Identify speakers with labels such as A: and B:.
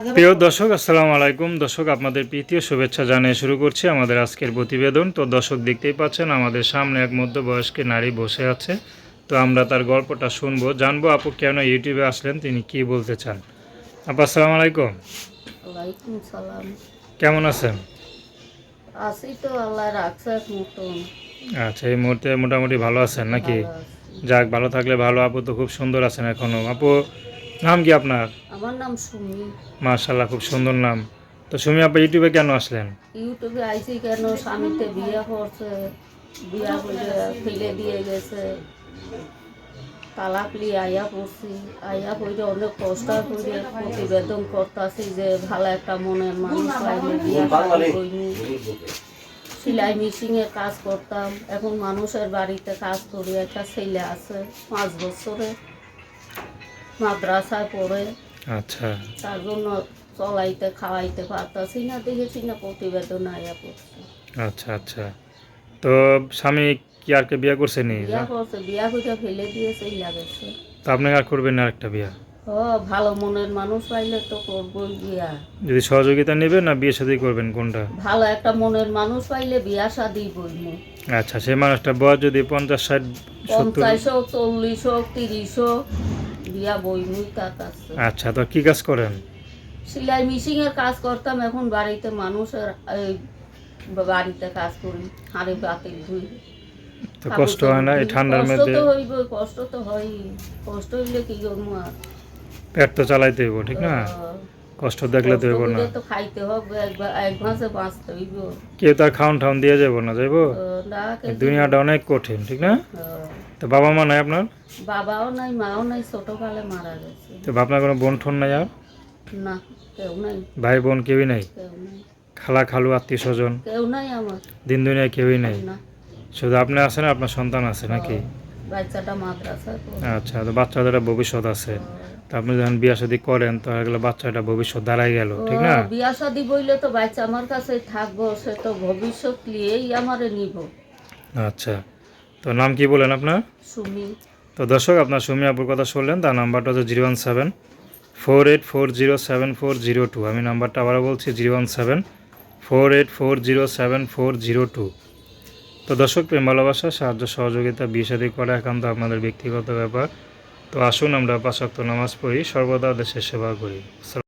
A: প্রিয় দর্শক আসসালামু আলাইকুম। দর্শক আপনাদের প্রীতীয় শুভেচ্ছা জানিয়ে শুরু করছি আমাদের আজকের প্রতিবেদন। তো দর্শক দেখতেই পাচ্ছেন আমাদের সামনে এক মধ্যবয়স্ক নারী বসে আছে। তো আমরা তার গল্পটা শুনব জানব আপু কেন ইউটিউবে আসলেন তিনি কি বলতে চান। আপু আসসালামু আলাইকুম।
B: সালাম।
A: কেমন আছেন?
B: আছি তো আল্লাহ রাখছে
A: আচ্ছা এই মুহূর্তে মোটামুটি ভালো আছেন নাকি? যাক ভালো থাকলে ভালো। আপু তো খুব সুন্দর আছেন এখনও। আপু নাম কি আপনার?
B: আমার নাম সুমি।
A: মার্শাল্লাহ খুব সুন্দর নাম। তো সুমি আপু ইউটিউবে কেন আসলেন?
B: ইউটিউবে আইছি কেন? স্বামীতে বিয়ে করছে বিয়া করে ফেলে দিয়ে গেছে। তালাক লিয়ে আইয়া পড়ছি। আইয়া পড়ে অনেক কষ্ট করে প্রতিবেদন করতেছি যে ভালো একটা মনের মানুষ পাইলে বিয়া কইনি সেলাই মেশিনের কাজ করতাম। এখন মানুষের বাড়িতে কাজ করি একটা ছেলে আছে পাঁচ বছরে মাদ্রাসায় পড়ে।
A: আচ্ছা।
B: তার জন্য চলাইতে খাওয়াইতে পারতাছি না দেখেছি না প্রতিবেদন আয়া পড়ছে।
A: আচ্ছা আচ্ছা। তো স্বামী কি আর কে বিয়ে করছে নি?
B: বিয়া করছে বিয়া করে ফেলে দিয়েছে লাগেছে
A: তো আপনাকে আর করবেন না একটা বিয়া?
B: ও ভালো মনের মানুষ পাইলে তো করবই বিয়া।
A: যদি সহযোগিতা নেবেন না বিয়ে সাথে করবেন কোনটা?
B: ভালো একটা মনের মানুষ পাইলে বিয়া শাদি বইমু
A: আচ্ছা সেই মানুষটা বয়স যদি পঞ্চাশ ষাট
B: পঞ্চাশ হোক চল্লিশ হোক তিরিশ হোক বিয়া বইমুই তার কাছে
A: আচ্ছা তো কি কাজ করেন?
B: সেলাই মেশিন এর কাজ করতাম এখন বাড়িতে মানুষের বাড়িতে কাজ করি হাড়ে বাতিল ধুই।
A: তো কষ্ট হয় না এই ঠান্ডার মধ্যে?
B: তো হইব কষ্ট তো হয় কষ্ট হইলে কি করব আর?
A: পেট তো চালাইতে হইব ঠিক না? কষ্ট দেখলে তো হইব না।
B: তো খাইতে হবে একবার এক মাসে বাঁচতে হইব।
A: কেউ তার খাওয়ান ঠাউন দিয়ে যাব না যাইবো? দুনিয়াটা অনেক কঠিন ঠিক না? তো বাবা মা নাই আপনার?
B: বাবাও নাই মাও নাই ছোটকালে মারা গেছে।
A: তো আপনার কোনো বোন ঠোন নাই আর?
B: না কেউ নাই।
A: ভাই বোন কেউই নাই?
B: কেউ নাই।
A: খালা খালু আত্মীয় স্বজন?
B: কেউ নাই আমার।
A: দিন দুনিয়ায় কেউই নাই?
B: না।
A: শুধু আপনি আছেন আপনার সন্তান আছে নাকি?
B: বাচ্চাটা
A: আচ্ছা তো বাচ্চাদের ভবিষ্যৎ আছে। তো আপনি যখন বিয়া শাদি করেন তো এগুলো বাচ্চাটা ভবিষ্যৎ দাঁড়াই গেল ঠিক না?
B: বিয়া শাদি বইলে তো বাচ্চা আমার কাছে থাকব সে তো ভবিষ্যৎ নিয়েই আমারে নিব।
A: আচ্ছা তো নাম কি বলেন আপনার?
B: সুমি।
A: তো দর্শক আপনার সুমি আপুর কথা শুনলেন তার নাম্বারটা হচ্ছে zero one seven four eight four zero seven four zero two. আমি নাম্বারটা আবারও বলছি zero one seven four eight four zero seven four zero two. তো দর্শক প্রেম ভালোবাসা সাহায্য সহযোগিতা বিয়ে শাদী করা একান্ত আপনাদের ব্যক্তিগত ব্যাপার। তো আসুন আমরা পাঁচাত্ত নামাজ পড়ি সর্বদা দেশের সেবা করি।